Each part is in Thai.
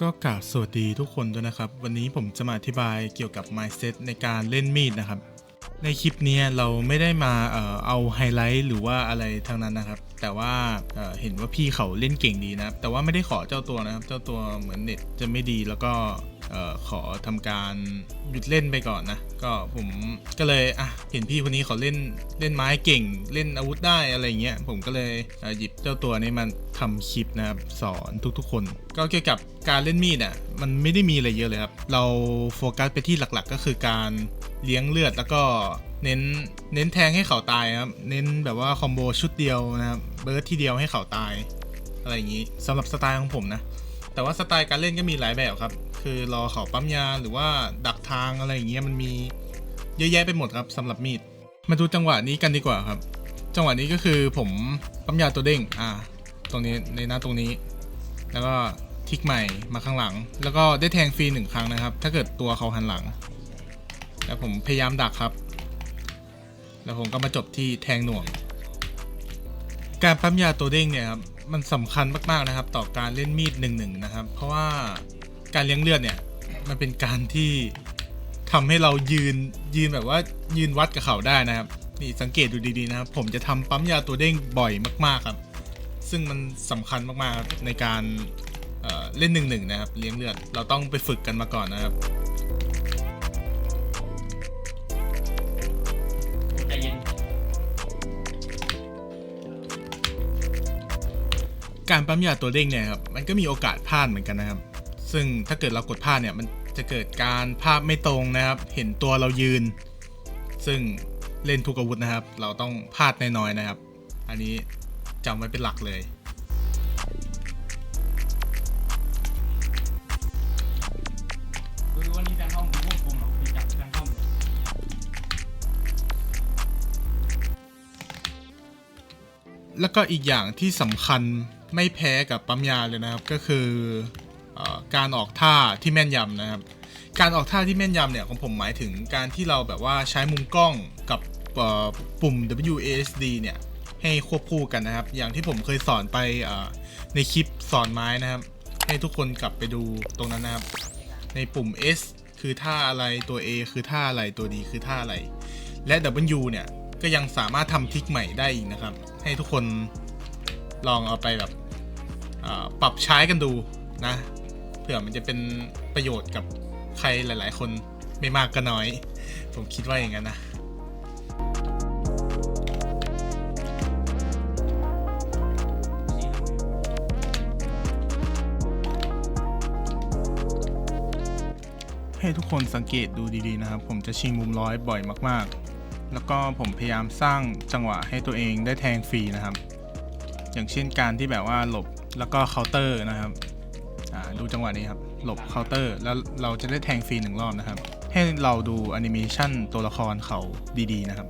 ก็กราบสวัสดีทุกคนด้วยนะครับ วันนี้ผมจะมาอธิบายเกี่ยวกับ mindset ในการเล่นมีดนะครับ ในคลิปนี้เราไม่ได้มาเอ่อเอาไฮไลท์หรือว่าอะไรทางนั้นนะครับ แต่ว่าเอ่อเห็นว่าพี่เขาเล่นเก่งดีนะครับแต่ว่าไม่ได้ขอเจ้าตัวนะครับ เจ้าตัวเหมือนเน็ตจะไม่ดีแล้วก็ ออขอทำการหยุดเล่นไปก่อนนะ ก็ผมก็เลยอะเห็นพี่คนนี้เขาเล่นเล่นไม้เก่งเล่นอาวุธได้อะไรเงี้ยผมก็เลยเหยิบเจ้าตัวนี้มาทำคลิปนะครับสอนทุกๆคน ก็เกี่ยวกับการเล่นมีดอะมันไม่ได้มีอะไรเยอะเลยครับ เราโฟกัสไปที่หลักๆ ก็คือการเลี้ยงเลือดแล้วก็เน้นเน้นแทงให้เขาตายครับ เน้นแบบว่าคอมโบชุดเดียวนะครับเบิร์ดที่เดียวให้เขาตาย อะไรอย่างนี้สำหรับสไตล์ของผมนะ แต่ว่าสไตล์การเล่นก็มีหลายแบบครับ คือรอเขาปั๊มยาหรือว่าดักทางอะไรอย่างเงี้ยมันมีเยอะแยะไปหมดครับสำหรับมีด มาดูจังหวะนี้กันดีกว่าครับ จังหวะนี้ก็คือผมปั๊มยาตัวเด้งอ่า ตรงนี้ในหน้าตรงนี้ แล้วก็ทิกใหม่มาข้างหลัง แล้วก็ได้แทงฟรีหนึ่งครั้งนะครับ ถ้าเกิดตัวเขาหันหลัง แล้วผมพยายามดักครับ แล้วผมก็มาจบที่แทงหน่วง การปั๊มยาตัวเด้งเนี่ยครับมันสำคัญมากๆนะครับ ต่อการเล่นมีดหนึ่งหนึ่งนะครับ เพราะว่า การเลี้ยงเลือดเนี่ย มันเป็นการที่ทำให้เรายืนยืนแบบว่ายืนวัดกับเขาได้นะครับ นี่สังเกตดูดีๆนะครับ ผมจะทำปั๊มยาตัวเด้งบ่อยมากๆครับ ซึ่งมันสำคัญมากๆในการเเล่นหนึ่งหนึ่งนะครับ เลี้ยงเลือดเราต้องไปฝึกกันมาก่อนนะครับการปั๊มยาตัวเด้งเนี่ยครับมันก็มีโอกาสพลาดเหมือนกันนะครับ ซึ่งถ้าเกิดเรากดพลาดเนี่ยมันจะเกิดการภาพไม่ตรงนะครับ เห็นตัวเรายืน ซึ่งเล่นทุกอาวุธนะครับ เราต้องพลาดน้อยๆนะครับ อันนี้จำไว้เป็นหลักเลยคือวันนี้แฟนห้องคือพวกผมหรอกไปจับแฟนห้องแล้วก็อีกอย่างที่สำคัญไม่แพ้กับปั๊มยาเลยนะครับก็คือเออ การออกท่าที่แม่นยำนะครับ การออกท่าที่แม่นยำเนี่ยของผมหมายถึงการที่เราแบบว่าใช้มุมกล้องกับปุ่ม WASD เนี่ยให้ควบคู่กันนะครับ อย่างที่ผมเคยสอนไปในคลิปสอนไม้นะครับ ให้ทุกคนกลับไปดูตรงนั้นนะครับ ในปุ่ม S คือท่าอะไรตัว A คือท่าอะไรตัว D คือท่าอะไร และ W เนี่ยก็ยังสามารถทำทิกใหม่ได้อีกนะครับ ให้ทุกคนลองเอาไปแบบปรับใช้กันดูนะ ผื่อมันจะเป็นประโยชน์กับใครหลาย ๆ คนไม่มากก็น้อย ผมคิดว่าอย่างนั้นนะให้ทุกคนสังเกตดูดีๆนะครับ ผมจะชิงมุมร้อยบ่อยมากๆ แล้วก็ผมพยายามสร้างจังหวะให้ตัวเองได้แทงฟรีนะครับ อย่างเช่นการที่แบบว่าหลบแล้วก็เคาน์เตอร์นะครับ อ่าดูจังหวะนี้ครับ หลบเคาน์เตอร์ แล้วเราจะได้แทงฟรีหนึ่งรอบนะครับ ให้เราดูแอนิเมชันตัวละครเขาดีๆนะครับ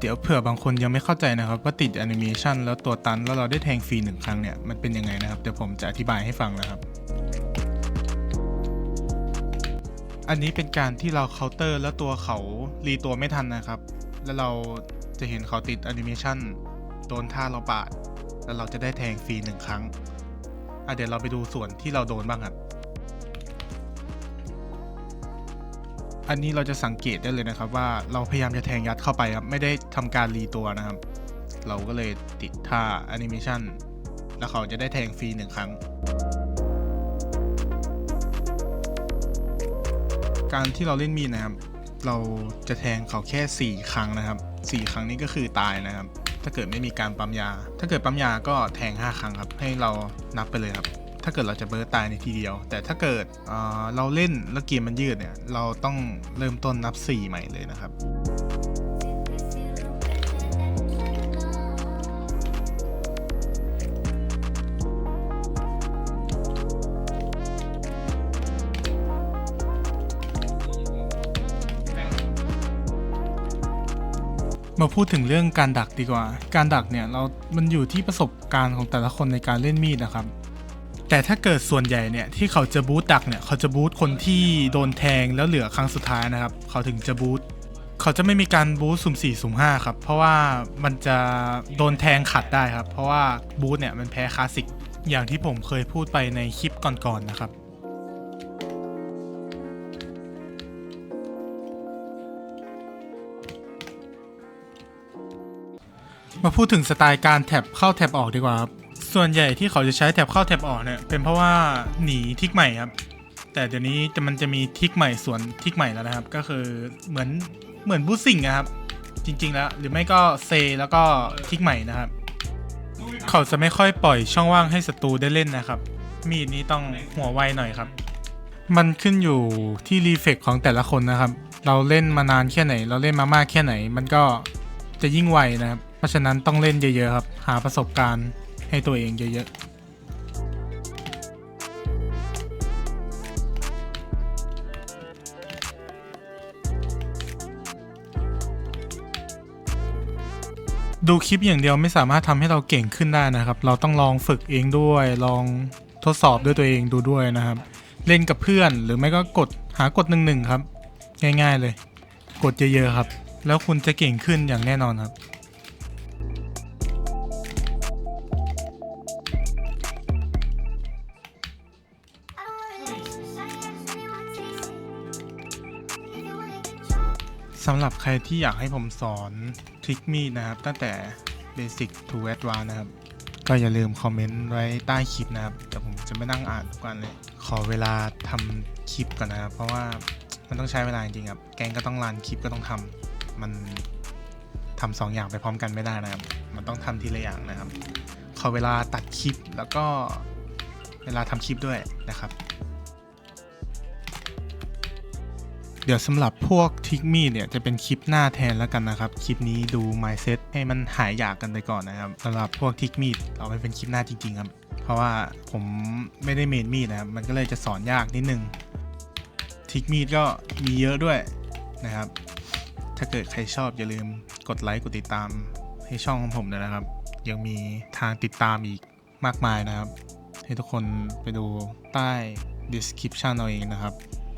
เดี๋ยวเผื่อบางคนยังไม่เข้าใจนะครับ ว่าติดแอนิเมชันแล้วตัวตันแล้วเราได้แทงฟรีหนึ่งครั้งเนี่ยมันเป็นยังไงนะครับเดี๋ยวผมจะอธิบายให้ฟังนะครับอันนี้เป็นการที่เราเคาน์เตอร์แล้วตัวเขารีตัวไม่ทันนะครับ แล้วเราจะเห็นเขาติดแอนิเมชันโดนท่าเราปาด แล้วเราจะได้แทงฟรีหนึ่งครั้ง อะเดี๋ยวเราไปดูส่วนที่เราโดนบ้างครับอันนี้เราจะสังเกตได้เลยนะครับว่าเราพยายามจะแทงยัดเข้าไปครับไม่ได้ทำการรีตัวนะครับ เราก็เลยติดท่าแอนิเมชันแล้วเขาจะได้แทงฟรีหนึ่งครั้ง การที่เราเล่นมีดนะครับ เราจะแทงเขาแค่ 4 ครั้งนะครับ 4 ครั้งนี้ก็คือตายนะครับ ถ้าเกิดไม่มีการปั๊มยา ถ้าเกิดปั๊มยาก็แทง 5 ครั้งครับ ให้เรานับไปเลยครับ ถ้าเกิดเราจะเบิร์ตายในทีเดียว แต่ถ้าเกิดเเราเล่นแล้วเกมมันยืดเนี่ย เราต้องเริ่มต้นนับ 4 ใหม่เลยนะครับ มาพูดถึงเรื่องการดักดีกว่า การดักเนี่ยเรา มันอยู่ที่ประสบการณ์ของแต่ละคนในการเล่นมีดนะครับ แต่ถ้าเกิดส่วนใหญ่เนี่ยที่เขาจะบูตดักเนี่ยเขาจะบูตคนที่โดนแทงแล้วเหลือครั้งสุดท้ายนะครับ เขาถึงจะบูตเขาจะไม่มีการบูตสุ่ม4สุ่ม5ครับ เพราะว่ามันจะโดนแทงขัดได้ครับ เพราะว่าบูตเนี่ยมันแพ้คลาสสิกอย่างที่ผมเคยพูดไปในคลิปก่อนๆนะครับ มาพูดถึงสไตล์การแท็บเข้าแท็บออกดีกว่าครับส่วนใหญ่ที่เขาจะใช้แท็บเข้าแท็บออกเนี่ยเป็นเพราะว่าหนีทิกใหม่ครับ แต่เดี๋ยวนี้จะมันจะมีทิกใหม่ส่วนทิกใหม่แล้วนะครับ ก็คือเหมือนเหมือนบูสซิงนะครับ จริง ๆ แล้ว หรือไม่ก็เซแล้วก็ทิกใหม่นะครับ เขาจะไม่ค่อยปล่อยช่องว่างให้ศัตรูได้เล่นนะครับ มีดนี้ต้องหัวไวหน่อยครับ มันขึ้นอยู่ที่รีเฟกของแต่ละคนนะครับ เราเล่นมานานแค่ไหน เราเล่นมามากแค่ไหน มันก็จะยิ่งไวนะครับ ราะฉะนั้นต้องเล่นเยอะๆครับ หาประสบการณ์ให้ตัวเองเยอะๆดูคลิปอย่างเดียวไม่สามารถทำให้เราเก่งขึ้นได้นะครับ เราต้องลองฝึกเองด้วย ลองทดสอบด้วยตัวเองดูด้วยนะครับ เล่นกับเพื่อนหรือไม่ก็กดหากดหนึ่งหนึ่งครับ ง่ายๆเลย กดเยอะๆครับ แล้วคุณจะเก่งขึ้นอย่างแน่นอนครับ สำหรับใครที่อยากให้ผมสอนทริคมีดนะครับ ตั้งแต่ Basic to Advanced นะครับ ก็อย่าลืมคอมเมนต์ไว้ใต้คลิปนะครับเดี๋ยวผมจะไม่นั่งอ่านทุกวันเลย ขอเวลาทำคลิปก่อนนะครับ เพราะว่ามันต้องใช้เวลาจริงครับ แกงก็ต้องรันคลิปก็ต้องทำมันทำสองอย่างไปพร้อมกันไม่ได้นะครับ มันต้องทำทีละอย่างนะครับ ขอเวลาตัดคลิปแล้วก็เวลาทำคลิปด้วยนะครับ เดี๋ยวสำหรับพวกทิกมีดเนี่ยจะเป็นคลิปหน้าแทนแล้วกันนะครับ คลิปนี้ดู mindset ให้มันหายอยากกันไปก่อนนะครับสำหรับพวกทิกมีดเอาไปเป็นคลิปหน้าจริงๆครับ เพราะว่าผมไม่ได้เมนมีดนะครับ มันก็เลยจะสอนยากนิดนึง ทิกมีดก็มีเยอะด้วยนะครับ ถ้าเกิดใครชอบอย่าลืมกดไลค์กดติดตามให้ช่องของผมด้วยนะครับ ยังมีทางติดตามอีกมากมายนะครับ ให้ทุกคนไปดูใต้ description เอาเองนะครับ